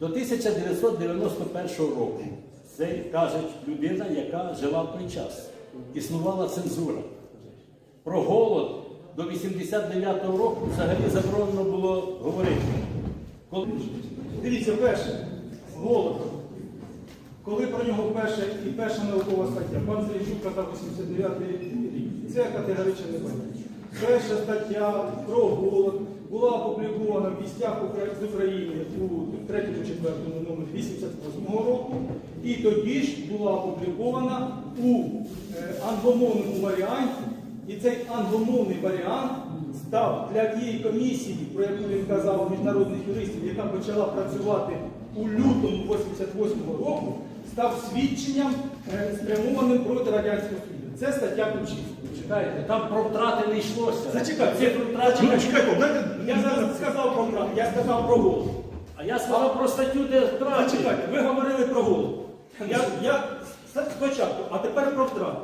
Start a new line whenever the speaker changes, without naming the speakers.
До 1991 року це каже людина, яка жила в той час. Існувала цензура. Про голод до 89-го року взагалі заборонено було говорити. Коли
Дивіться, перше, голод. Коли про нього перша і перша наукова стаття, пан Зелічук казав 89-й рік, це категорично не бачить. Перша стаття про голод була опублікована в вістях з України 3-4 номері 88 року, і тоді ж була опублікована у е, англомовному варіанті, і цей англомовний варіант став для тієї комісії, про яку він казав міжнародних юристів, яка почала працювати у лютому 88 року, став свідченням е, спрямованим проти радянського Союзу. Це стаття Ключівська.
чекайте, там про втрати не йшлося.
Зачекайте,
Цифру втрат.
Чекайте, чекайте, дайте- я зараз сказав про втрати, я сказав про голод.
А я сказав про статтю, де втрати.
Зачекайте, ви говорили про голову. Я, я спочатку, а тепер про втрати.